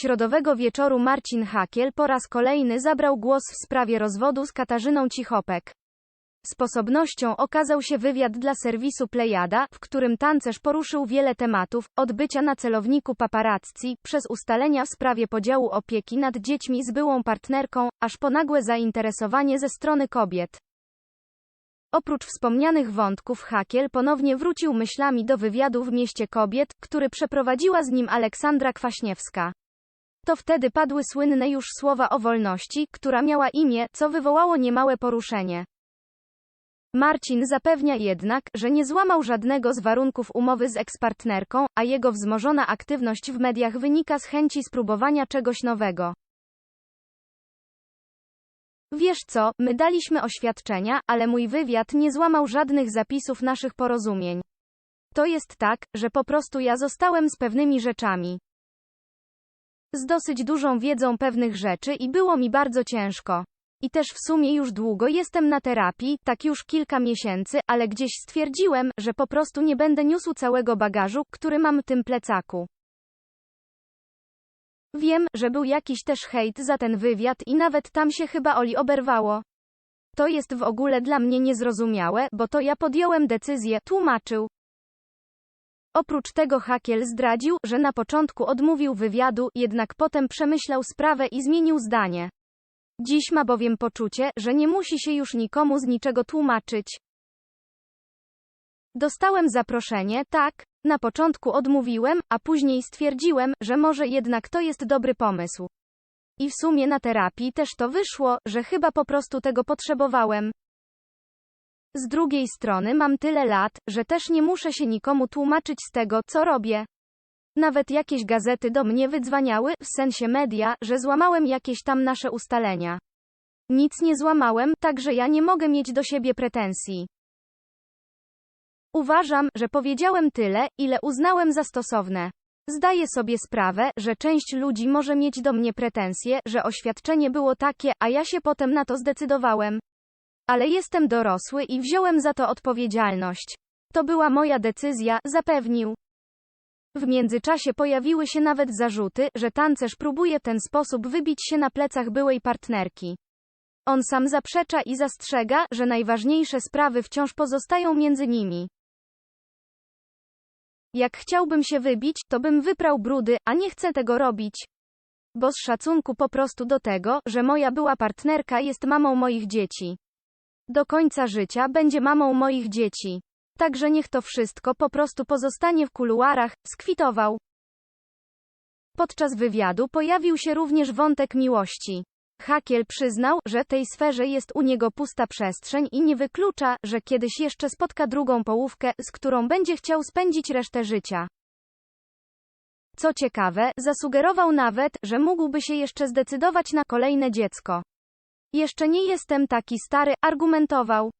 Środowego wieczoru Marcin Hakiel po raz kolejny zabrał głos w sprawie rozwodu z Katarzyną Cichopek. Sposobnością okazał się wywiad dla serwisu Plejada, w którym tancerz poruszył wiele tematów, od bycia na celowniku paparazzi, przez ustalenia w sprawie podziału opieki nad dziećmi z byłą partnerką, aż po nagłe zainteresowanie ze strony kobiet. Oprócz wspomnianych wątków Hakiel ponownie wrócił myślami do wywiadu w Mieście Kobiet, który przeprowadziła z nim Aleksandra Kwaśniewska. To wtedy padły słynne już słowa o wolności, która miała imię, co wywołało niemałe poruszenie. Marcin zapewnia jednak, że nie złamał żadnego z warunków umowy z ekspartnerką, a jego wzmożona aktywność w mediach wynika z chęci spróbowania czegoś nowego. Wiesz co, my daliśmy oświadczenia, ale mój wywiad nie złamał żadnych zapisów naszych porozumień. To jest tak, że po prostu ja zostałem z pewnymi rzeczami. Z dosyć dużą wiedzą pewnych rzeczy i było mi bardzo ciężko. I też w sumie już długo jestem na terapii, tak już kilka miesięcy, ale gdzieś stwierdziłem, że po prostu nie będę niósł całego bagażu, który mam w tym plecaku. Wiem, że był jakiś też hejt za ten wywiad i nawet tam się chyba Oli oberwało. To jest w ogóle dla mnie niezrozumiałe, bo to ja podjąłem decyzję, tłumaczył. Oprócz tego Hakiel zdradził, że na początku odmówił wywiadu, jednak potem przemyślał sprawę i zmienił zdanie. Dziś ma bowiem poczucie, że nie musi się już nikomu z niczego tłumaczyć. Dostałem zaproszenie, tak, na początku odmówiłem, a później stwierdziłem, że może jednak to jest dobry pomysł. I w sumie na terapii też to wyszło, że chyba po prostu tego potrzebowałem. Z drugiej strony mam tyle lat, że też nie muszę się nikomu tłumaczyć z tego, co robię. Nawet jakieś gazety do mnie wydzwaniały, w sensie media, że złamałem jakieś tam nasze ustalenia. Nic nie złamałem, także ja nie mogę mieć do siebie pretensji. Uważam, że powiedziałem tyle, ile uznałem za stosowne. Zdaję sobie sprawę, że część ludzi może mieć do mnie pretensje, że oświadczenie było takie, a ja się potem na to zdecydowałem. Ale jestem dorosły i wziąłem za to odpowiedzialność. To była moja decyzja, zapewnił. W międzyczasie pojawiły się nawet zarzuty, że tancerz próbuje w ten sposób wybić się na plecach byłej partnerki. On sam zaprzecza i zastrzega, że najważniejsze sprawy wciąż pozostają między nimi. Jak chciałbym się wybić, to bym wyprał brudy, a nie chcę tego robić. Bo z szacunku po prostu do tego, że moja była partnerka jest mamą moich dzieci. Do końca życia będzie mamą moich dzieci. Także niech to wszystko po prostu pozostanie w kuluarach, skwitował. Podczas wywiadu pojawił się również wątek miłości. Hakiel przyznał, że tej sferze jest u niego pusta przestrzeń i nie wyklucza, że kiedyś jeszcze spotka drugą połówkę, z którą będzie chciał spędzić resztę życia. Co ciekawe, zasugerował nawet, że mógłby się jeszcze zdecydować na kolejne dziecko. Jeszcze nie jestem taki stary, argumentował.